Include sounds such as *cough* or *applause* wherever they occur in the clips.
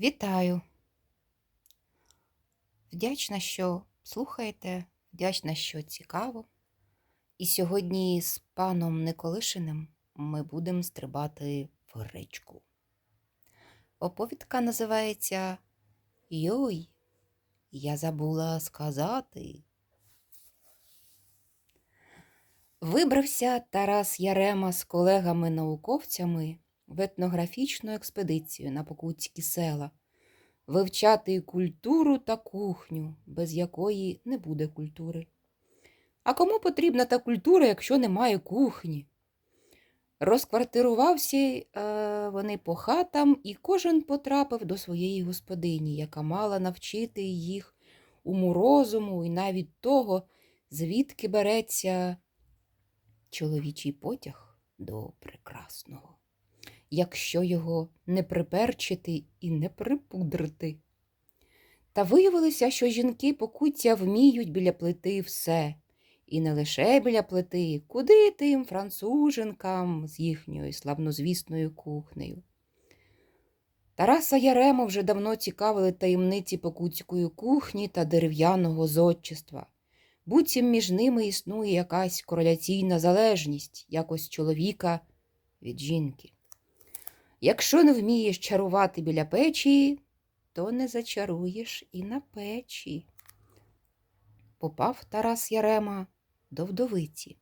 Вітаю! Вдячна, що слухаєте, вдячна, що цікаво. І сьогодні з паном Николишиним ми будемо стрибати в речку. Оповідка називається Йой, я забула сказати. Вибрався Тарас Ярема з колегами-науковцями в етнографічну експедицію на Покутські села вивчати культуру та кухню, без якої не буде культури. А кому потрібна та культура, якщо немає кухні? Розквартирувався е, вони по хатам, і кожен потрапив до своєї господині, яка мала навчити їх уму розуму і навіть того, звідки береться чоловічий потяг до прекрасного, якщо його не приперчити і не припудрити. Та виявилося, що жінки покуття вміють біля плити все, і не лише біля плити, куди тим француженкам з їхньою славнозвісною кухнею. Тараса Ярему вже давно цікавили таємниці покутської кухні та дерев'яного зодчества. Буцім між ними існує якась кореляційна залежність якось чоловіка від жінки. Якщо не вмієш чарувати біля печі, то не зачаруєш і на печі. Попав Тарас Ярема до вдовиці,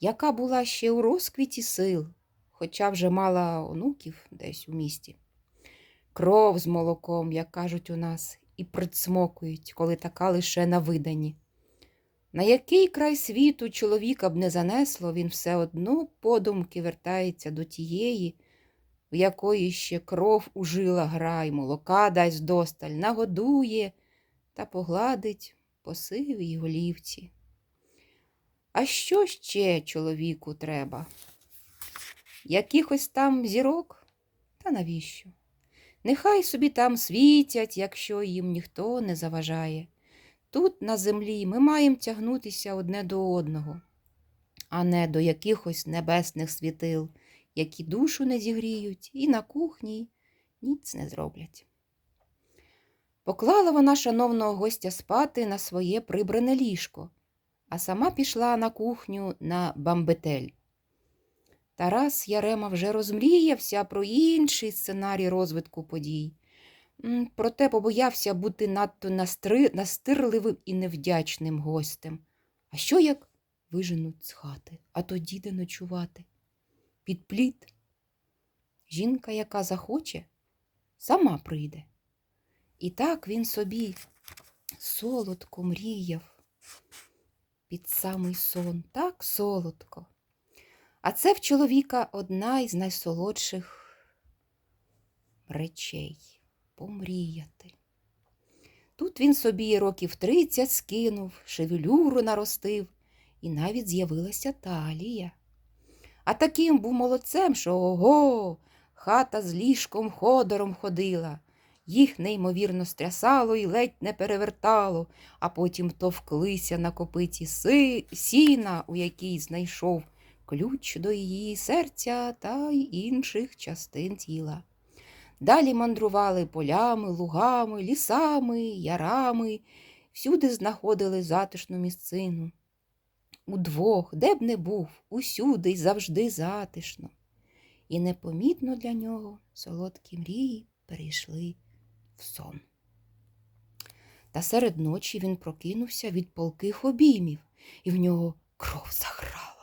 яка була ще у розквіті сил, хоча вже мала онуків десь у місті. Кров з молоком, як кажуть у нас, і прицмокують, коли така лише на видані. На який край світу чоловіка б не занесло, він все одно подумки вертається до тієї, в якої ще кров у жила грай, молока дасть досталь, нагодує та погладить по сивій голівці. А що ще чоловіку треба? Якихось там зірок? Та навіщо? Нехай собі там світять, якщо їм ніхто не заважає. Тут, на землі, ми маємо тягнутися одне до одного, а не до якихось небесних світил, які душу не зігріють і на кухні ніц не зроблять. Поклала вона шановного гостя спати на своє прибране ліжко, а сама пішла на кухню на бамбетель. Тарас Ярема вже розмріявся про інший сценарій розвитку подій. Проте побоявся бути надто настри... настирливим і невдячним гостем. А що як виженуть з хати, а тоді де ночувати? Під плід. Жінка, яка захоче, сама прийде. І так він собі солодко мріяв під самий сон, так солодко. А це в чоловіка одна із найсолодших речей помріяти. Тут він собі років тридцять скинув, шевелюру наростив, і навіть з'явилася талія. А таким був молодцем, що ого, хата з ліжком ходором ходила. Їх неймовірно стрясало і ледь не перевертало, а потім товклися на копиті си, сіна, у якій знайшов ключ до її серця та й інших частин тіла. Далі мандрували полями, лугами, лісами, ярами, всюди знаходили затишну місцину. Удвох, де б не був, усюди й завжди затишно. І непомітно для нього солодкі мрії перейшли в сон. Та серед ночі він прокинувся від полких обіймів, і в нього кров заграла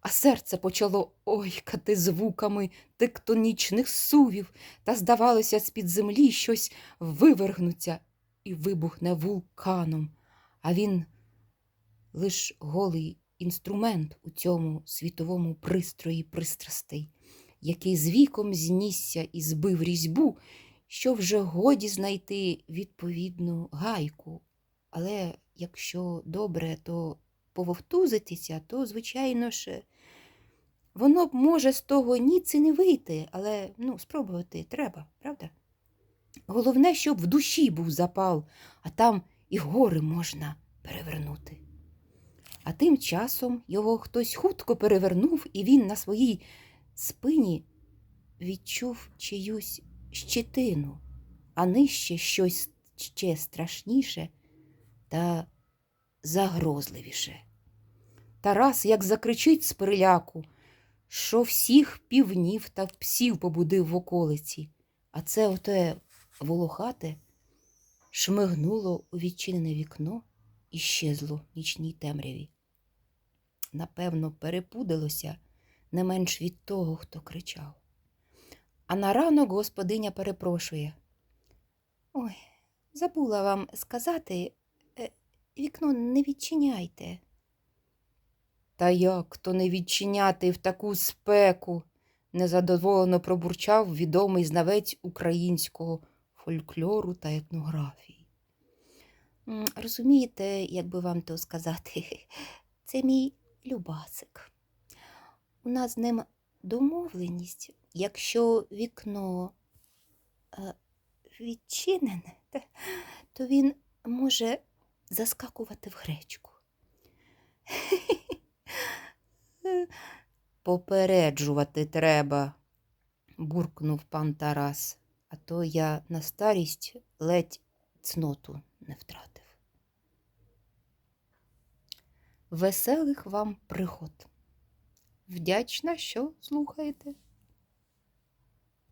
а серце почало ойкати звуками тектонічних сувів, та, здавалося, з-під землі щось вивергнуться і вибухне вулканом, а він лиш голий інструмент у цьому світовому пристрої пристрастей, який з віком знісся і збив різьбу, що вже годі знайти відповідну гайку. Але якщо добре, то пововтузитися, то, звичайно ж, воно б може з того ніці не вийти, але ну, спробувати треба, правда? Головне, щоб в душі був запал, а там і гори можна перевернути. А тим часом його хтось хутко перевернув, і він на своїй спині відчув чиюсь щитину, а нижче щось ще страшніше та загрозливіше. Тарас як закричить з переляку, що всіх півнів та псів побудив в околиці, а це оте волохате шмигнуло у відчинене вікно і щезло в нічній темряві. Напевно, перепудилося не менш від того, хто кричав. А на ранок господиня перепрошує. Ой, забула вам сказати, е, вікно не відчиняйте. Та як то не відчиняти в таку спеку? незадоволено пробурчав відомий знавець українського фольклору та етнографії. Розумієте, як би вам то сказати, *laughs* це мій любасик. У нас з ним домовленість, якщо вікно е, відчинене, то він може заскакувати в гречку. *laughs* Попереджувати треба, буркнув пан Тарас, а то я на старість ледь цноту не втратив. Веселих вам пригод. Вдячна, що слухаєте.